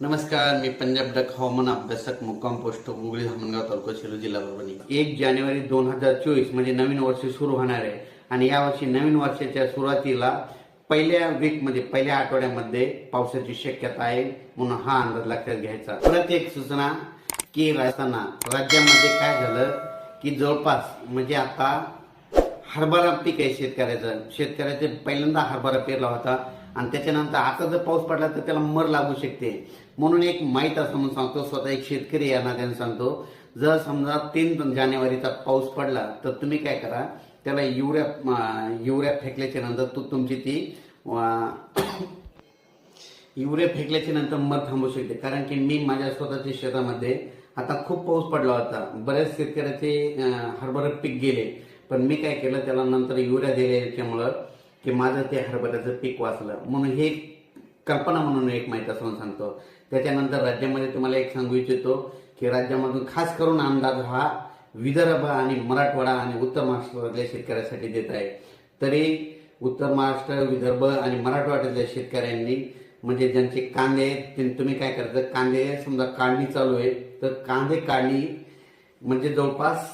नमस्कार मी पंजाब डक हवामान अभ्यासक मुक्काम पोस्ट उगळी धामणगाव तालुका सेलू जिल्हा परभणी. एक जानेवारी दोन हजार चोवीस म्हणजे नवीन वर्ष सुरू होणार आहे. आणि यावर्षी नवीन वर्षाच्या सुरुवातीला पहिल्या वीकमध्ये पहिल्या आठवड्यामध्ये पावसाची शक्यता आहे म्हणून हा अंदाज लक्षात घ्यायचा. परत एक सूचना की राहताना राज्यामध्ये काय झालं की जवळपास म्हणजे आता हरभरा पीक आहे शेतकऱ्याचं. शेतकऱ्याचे पहिल्यांदा हरभरा पेरला होता आणि त्याच्यानंतर आता जर पाऊस पडला तर त्याला मर लागू शकते. म्हणून एक माहीत असं म्हणून सांगतो स्वतः एक शेतकरी या नात्याने सांगतो जर समजा तीन जानेवारीचा पाऊस पडला तर तुम्ही काय करा त्याला युरिया अं, फेकल्याच्या नंतर तू तुमची ती अं, युरिया फेकल्याच्या नंतर मर थांबू शकते. कारण की मी माझ्या स्वतःच्या शेतामध्ये आता खूप पाऊस पडला होता. बऱ्याच शेतकऱ्याचे हरभरा पीक गेले. पण मी काय केलं त्याला नंतर युरिया दिल्याच्यामुळं की माझं ते हरभऱ्याचं पीक वाचलं. म्हणून हे कल्पना म्हणून एक माहीत असं सांगतो. त्याच्यानंतर राज्यामध्ये तुम्हाला एक सांगू इच्छितो की राज्यामधून खास करून अंदाज हा विदर्भ आणि मराठवाडा आणि उत्तर महाराष्ट्रातल्या शेतकऱ्यासाठी देत आहे. तरी उत्तर महाराष्ट्र विदर्भ आणि मराठवाड्यातल्या शेतकऱ्यांनी म्हणजे ज्यांचे कांदे आहेत, ते तुम्ही काय करता कांदे समजा काढणी चालू आहे तर कांदे काढणी म्हणजे जवळपास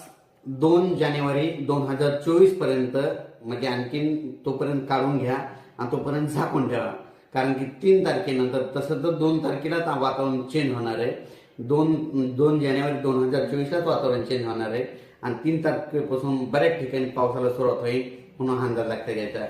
दोन जानेवारी दोन हजार चोवीसपर्यंत म्हणजे आणखीन तोपर्यंत काढून घ्या आणि तोपर्यंत झाकून ठेवा. कारण की तीन तारखेनंतर तसं तर दोन तारखेलाच वातावरण चेंज होणार आहे. दोन दोन जानेवारी दोन हजार चोवीसलाच वातावरण चेंज होणार आहे. आणि तीन तारखेपासून बऱ्याच ठिकाणी पावसाला सुरुवात होईल म्हणून अंदाज लागता घ्यायचा